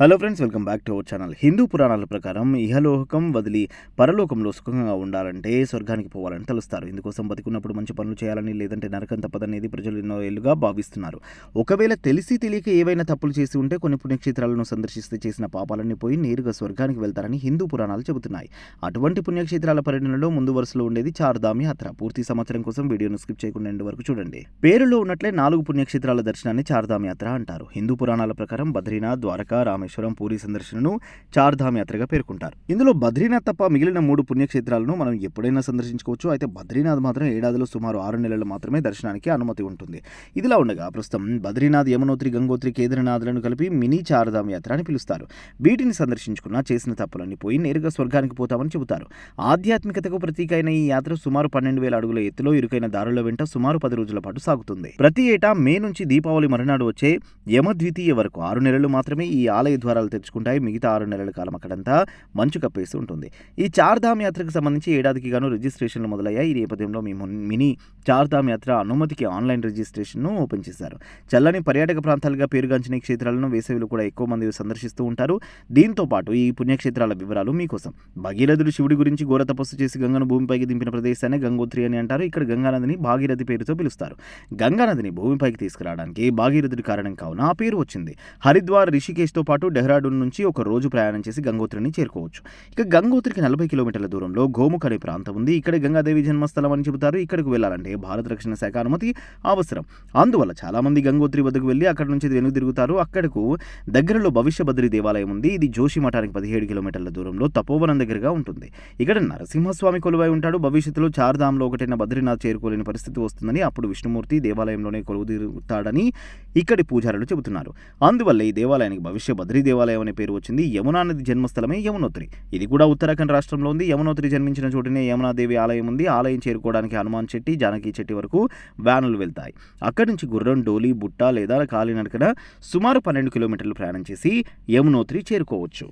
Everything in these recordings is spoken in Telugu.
Hello friends welcome back to our channel Hindu పురాణాల ప్రకారం ఇహలోకం వదిలి పరలోకంలో సుఖంగా ఉండాలంటే స్వర్గానికి పోవాలని తలుస్తారు. ఇందుకోసం బతికున్నప్పుడు మంచి పనులు చేయాలని లేదంటే నరకం తప్పదనేది ప్రజలు ఎన్నో ఏళ్ళుగా భావిస్తున్నారు. ఒకవేళ తెలిసి తెలియక ఏవైనా తప్పులు చేసి ఉంటే కొన్ని పుణ్యక్షేత్రాలను సందర్శిస్తే చేసిన పాపాలన్నీ పోయి నేరుగా స్వర్గానికి వెళ్తారని హిందూ పురాణాలు చెబుతున్నాయి. అటువంటి పుణ్యక్షేత్రాల పర్యటనలో ముందు వరుసలో ఉండేది చార్ధామ్ యాత్ర. పూర్తి సమాచారం కోసం వీడియోను స్కిప్ చేయకుండా ఎండు వరకు చూడండి. పేరులో ఉన్నట్లే నాలుగు పుణ్యక్షేత్రాల దర్శనాన్ని చార్ధామ్ యాత్ర అంటారు. హిందూ పురాణాల ప్రకారం బద్రీనాథ్ ద్వారకా రామేశ్వరం పూరి సందర్శనను చార్ధామ్ యాత్రగా పేర్కొంటారు. ఇందులో బద్రీనాథ్ తప్ప మిగిలిన మూడు పుణ్యక్షేత్రాలను మనం ఎప్పుడైనా సందర్శించుకోవచ్చు. అయితే బద్రీనాథ్ మాత్రం ఏడాదిలో సుమారు ఆరు నెలలు మాత్రమే దర్శనానికి అనుమతి ఉంటుంది. ఇదిలా ఉండగా ప్రస్తుతం బద్రీనాథ్ యమునోత్రి గంగోత్రి కేదార్నాథ్లను కలిపి మినీ చార్ధామ్ యాత్ర అని పిలుస్తారు. వీటిని సందర్శించుకున్న చేసిన తప్పులన్నీ పోయి నేరుగా స్వర్గానికి పోతామని చెబుతారు. ఆధ్యాత్మికతకు ప్రతీక అయిన ఈ యాత్ర సుమారు పన్నెండు వేల అడుగుల ఎత్తులో ఇరుకైన దారుల వెంట సుమారు పది రోజుల పాటు సాగుతుంది. ప్రతి ఏటా మే నుంచి దీపావళి మరునాడు వచ్చే యమద్వితీయ వరకు ఆరు నెలలు మాత్రమే ఈ ఆలయ ద్వారాలు తెరుచుకుంటాయి. మిగతా ఆరు నెలల కాలం అక్కడంతా మంచు కప్పేసి ఉంటుంది. ఈ చార్ధామ్ యాత్రకు సంబంధించి ఏడాదికి గాను రిజిస్ట్రేషన్లు మొదలయ్యాయి. ఈ నేపథ్యంలో మేము మినీ చార్ధామ్ యాత్ర అనుమతికి ఆన్లైన్ రిజిస్ట్రేషన్ను ఓపెన్ చేశారు. చల్లని పర్యాటక ప్రాంతాలుగా పేరుగాంచిన క్షేత్రాలను వేసవిలో కూడా ఎక్కువ మంది సందర్శిస్తూ ఉంటారు. దీంతో పాటు ఈ పుణ్యక్షేత్రాల వివరాలు మీకోసం. భగీరథుడు శివుడి గురించి ఘోర తపస్సు చేసి గంగను భూమిపైకి దింపిన ప్రదేశాన్ని గంగోత్రి అని అంటారు. ఇక్కడ గంగానదిని భాగీరథి పేరుతో పిలుస్తారు. గంగానదిని భూమిపైకి తీసుకురావడానికి భాగీరథుడి కారణం కావున ఆ పేరు వచ్చింది. హరిద్వార్ రిషికేశ్తో పాటు డెహ్రాడూన్ నుంచి ఒక రోజు ప్రయాణం చేసి గంగోత్రిని చేరుకోవచ్చు. ఇక గంగోత్రికి నలభై కిలోమీటర్ల దూరంలో గోముఖ్ అనే ప్రాంతం ఉంది. ఇక్కడ గంగాదేవి జన్మస్థలం అని చెబుతారు. ఇక్కడికి వెళ్ళాలంటే భారత రక్షణ శాఖ అనుమతి అవసరం. అందువల్ల చాలా మంది గంగోత్రి వద్దకు వెళ్ళి అక్కడ నుంచి వెనుక తిరుగుతారు. అక్కడకు దగ్గరలో భవిష్య బద్రి దేవాలయం ఉంది. ఇది జోషి మఠానికి పదిహేడు కిలోమీటర్ల దూరంలో తపోవనం దగ్గరగా ఉంటుంది. ఇక్కడ నరసింహస్వామి కొలువై ఉంటాడు. భవిష్యత్తులో చార్ధామ్లో ఒకటైన బద్రీనాథ్ చేరుకోలేని పరిస్థితి వస్తుందని అప్పుడు విష్ణుమూర్తి దేవాలయంలోనే కొలువు తిరుగుతాడని ఇక్కడి పూజారులు చెబుతున్నారు. అందువల్ల ఈ దేవాలయానికి భవిష్య బద్రీ దేవాలయం అనే పేరు వచ్చింది. యమునా నది జన్మస్థలమే యమునోత్రి. ఇది కూడా ఉత్తరాఖండ్ రాష్ట్రంలో ఉంది. యమునోత్రి జన్మించిన చోటునే యమునాదేవి ఆలయం ఉంది. ఆలయం చేరుకోవడానికి హనుమాన్ చెట్టి జానకి చెట్టి వరకు వ్యానులు వెళ్తాయి. అక్కడి నుంచి గుర్రం డోలి బుట్ట లేదా కాలినడకన సుమారు పన్నెండు కిలోమీటర్లు ప్రయాణం చేసి యమునోత్రి చేరుకోవచ్చు.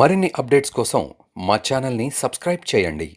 మరిన్ని అప్డేట్స్ కోసం మా ఛానల్ని సబ్స్క్రైబ్ చేయండి.